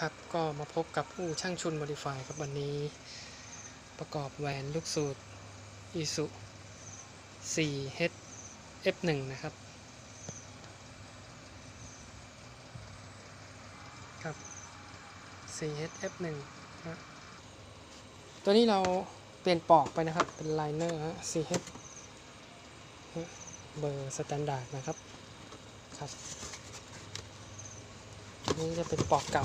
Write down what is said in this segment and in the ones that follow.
ครับก็มาพบกับอู่ช่างชุน Modify ครับวันนี้ ประกอบแหวนลูกสูตร ISU 4H F1 นะครับ ครับ 4H F1 ฮะตัวนี้เราเปลี่ยนปอกไปนะครับ เป็นไลเนอร์ฮะ 4H เบอร์สแตนดาร์ดนะครับ ครับ นี่จะเป็นปอกเก่า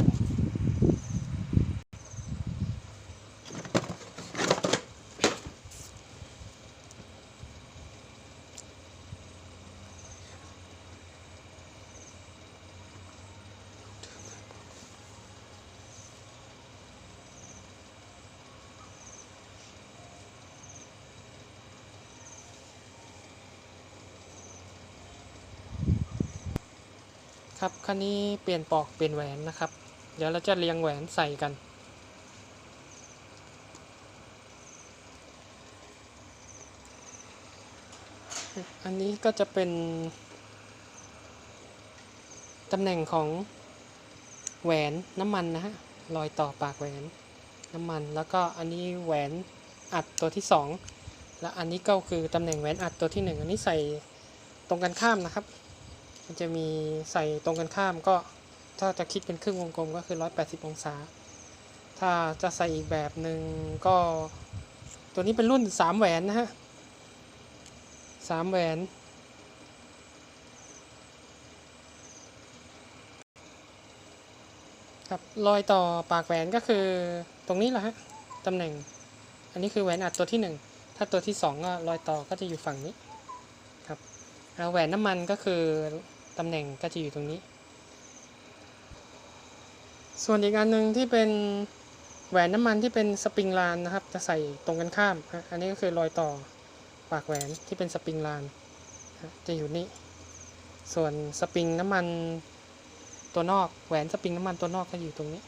ครับคันนี้เปลี่ยนปอกเปลี่ยนแหวนนะครับ เดี๋ยวเราจะเรียงแหวนใส่กัน อันนี้ก็จะเป็นตำแหน่งของแหวนน้ำมันนะฮะรอยต่อปากแหวนน้ำมัน แล้วก็อันนี้แหวนอัดตัวที่สองและอันนี้ก็คือตำแหน่งแหวนอัดตัวที่หนึ่งอันนี้ใส่ตรงกันข้ามนะครับ มันจะมีใส่ตรงกันข้ามก็ถ้าจะคิดเป็นครึ่งวงกลมก็คือ 180 องศา ถ้าจะใส่อีกแบบหนึ่งก็ ตัวนี้เป็นรุ่น 3 แหวนนะฮะ3แหวน ครับรอยต่อปากแหวนก็คือตรงนี้แหละฮะตำแหน่ง อันนี้คือแหวนอัดตัวที่ 1 ถ้าตัวที่ 2 ก็รอยต่อก็จะอยู่ฝั่งนี้ครับแล้วแหวนน้ำมันก็คือ ตำแหน่งก็จะอยู่ตรงนี้ ส่วนอีกอันหนึ่งที่เป็นแหวนน้ำมันที่เป็นสปริงลานนะครับ จะใส่ตรงกันข้ามอันนี้ก็คือรอยต่อปากแหวนที่เป็นสปริงลานจะอยู่นี่ ส่วนสปริงน้ำมันตัวนอกแหวนสปริงน้ำมันตัวนอกก็อยู่ตรงนี้